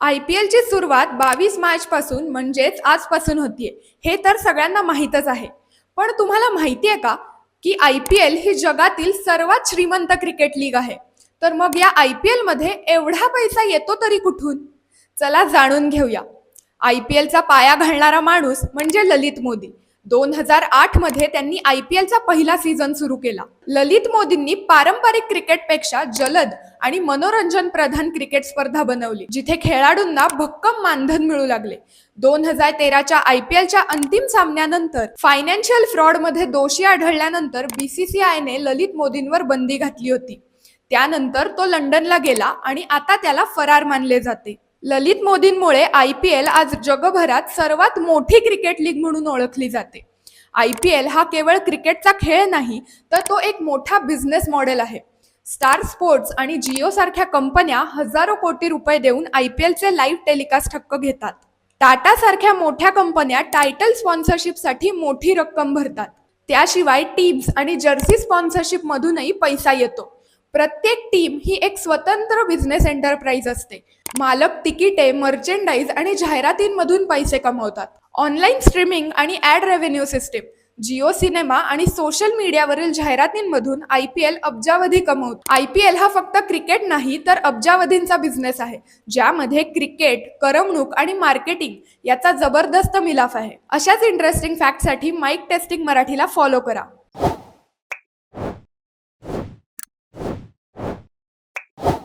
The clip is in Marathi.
आय पी एलची सुरुवात बावीस मार्च पासून म्हणजेच आजपासून होतीये. हे तर सगळ्यांना माहीतच आहे. पण तुम्हाला माहिती आहे का की आय पी एल ही जगातील सर्वात श्रीमंत क्रिकेट लीग आहे. तर मग या आय पी एलमध्ये एवढा पैसा येतो तरी कुठून? चला जाणून घेऊया. आय पी एलचा पाया घालणारा माणूस म्हणजे ललित मोदी. दोन हजार आठमध्ये त्यांनी आय पी एलचा पहिला सीझन सुरू केला. ललित मोदींनी पारंपरिक क्रिकेटपेक्षा जलद आणि मनोरंजन प्रधान क्रिकेट स्पर्धा बनवली जिथे खेळाडूंना भक्कम मानधन मिळू लागले. दोन हजार तेराच्या आय पी एलच्या अंतिम सामन्यानंतर फायनान्शियल फ्रॉडमध्ये दोषी आढळल्यानंतर बीसीसीआयने ललित मोदींवर बंदी घातली होती. त्यानंतर तो लंडनला गेला आणि आता त्याला फरार मानले जाते. ललित मोदींमुळे आय पी एल आज जगभरात सर्वात मोठी क्रिकेट लीग म्हणून ओळखली जाते. आय पी एल हा केवळ क्रिकेटचा खेळ नाही तर तो एक मोठा बिझनेस मॉडेल आहे. स्टार स्पोर्ट्स आणि जिओ सारख्या कंपन्या हजारो कोटी रुपये देऊन आय पी एलचे लाईव्ह टेलिकास्ट हक्क घेतात. टाटा सारख्या मोठ्या कंपन्या टायटल स्पॉन्सरशिपसाठी मोठी रक्कम भरतात. त्याशिवाय टीम्स आणि जर्सी स्पॉन्सरशिप मधूनही पैसा येतो. प्रत्येक टीम ही एक स्वतंत्र बिझनेस एंटरप्राइज असते. मालक तिकिटे मर्चेंडाईज आणि जाहिरातींमधून पैसे कमवतात. ऑनलाईन स्ट्रीमिंग आणि ad revenue system Jio cinema आणि सोशल मीडियावरील जाहिरातींमधून आय पी एल अब्जावधी कमवतो. आय पी एल हा फक्त क्रिकेट नाही तर अब्जावधींचा बिझनेस आहे ज्यामध्ये क्रिकेट करमणूक आणि मार्केटिंग याचा जबरदस्त मिलाफ आहे. अशाच इंटरेस्टिंग फॅक्टसाठी माईक टेस्टिंग मराठीला फॉलो करा.